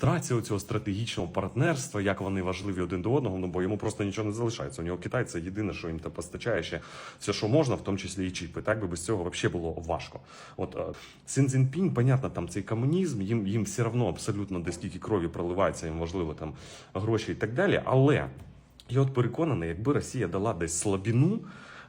Демонстрація цього стратегічного партнерства, як вони важливі один до одного, ну бо йому просто нічого не залишається. У нього Китай це єдине, що їм постачає ще все, що можна, в тому числі і чіпи. Так би без цього взагалі було важко. От е, Син Цзіньпінь, понятно, там цей комунізм, їм їм все одно абсолютно де скільки крові проливається, їм важливо там гроші і так далі. Але я от переконаний, якби Росія дала десь слабіну.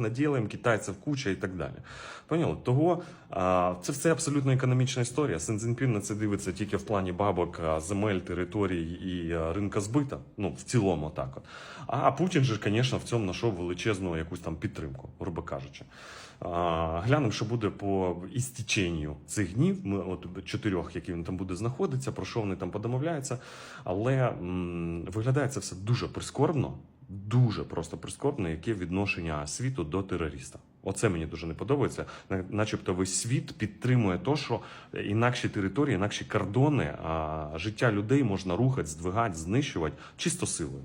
наділаємо, китайців куча і так далі. Поняли? Того це все абсолютно економічна історія. Син Цзіньпін на це дивиться тільки в плані бабок, земель, територій і ринка збита. Ну, в цілому так от. А Путін же, звісно, в цьому знайшов величезну якусь там підтримку, грубо кажучи. Глянемо, що буде по істіченню цих днів. Ми от чотирьох, які він там буде знаходитися, про що вони там подомовляються. Але м, виглядає це все дуже прискорбно, дуже просто прискорбно, яке відношення світу до терориста. Оце мені дуже не подобається. Начебто весь світ підтримує то, що інакші території, інакші кордони, а життя людей можна рухати, здвигати, знищувати чисто силою.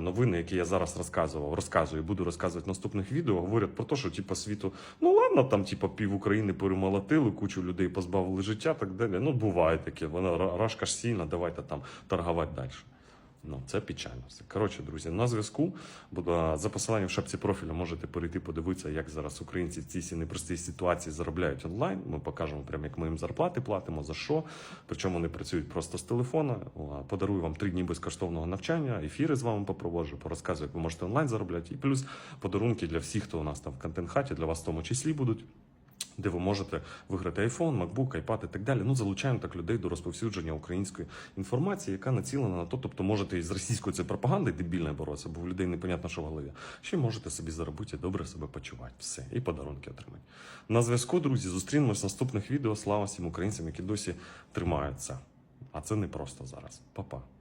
новини, які я зараз розказував, розказую, і буду розказувати в наступних відео, говорять про те, що типу, світу, ну ладно, там типу, пів України перемолотили, кучу людей позбавили життя, так далі. Ну буває таке, вона рашка ж сильна, давайте там торгувати далі. Ну, це печально все. Коротше, друзі, на зв'язку. Буду за посиланням в шапці профілю можете перейти подивитися, як зараз українці в цій непростій ситуації заробляють онлайн. Ми покажемо прямо, як ми їм зарплати платимо, за що. Причому вони працюють просто з телефона. Подарую вам три дні безкоштовного навчання, ефіри з вами попроводжу, порозказую, як ви можете онлайн заробляти. І плюс подарунки для всіх, хто у нас там в контент-хаті, для вас в тому числі будуть де ви можете виграти iPhone, MacBook, iPad і так далі. Ну, залучаємо так людей до розповсюдження української інформації, яка націлена на то. Тобто можете із російською цією пропагандою дебільною боротися, бо в людей непонятно, що в голові. Ще можете собі заробити і добре себе почувати. Все, і подарунки отримати. На зв'язку, друзі, зустрінемось в наступних відео. Слава всім українцям, які досі тримаються. А це не просто зараз. Па-па.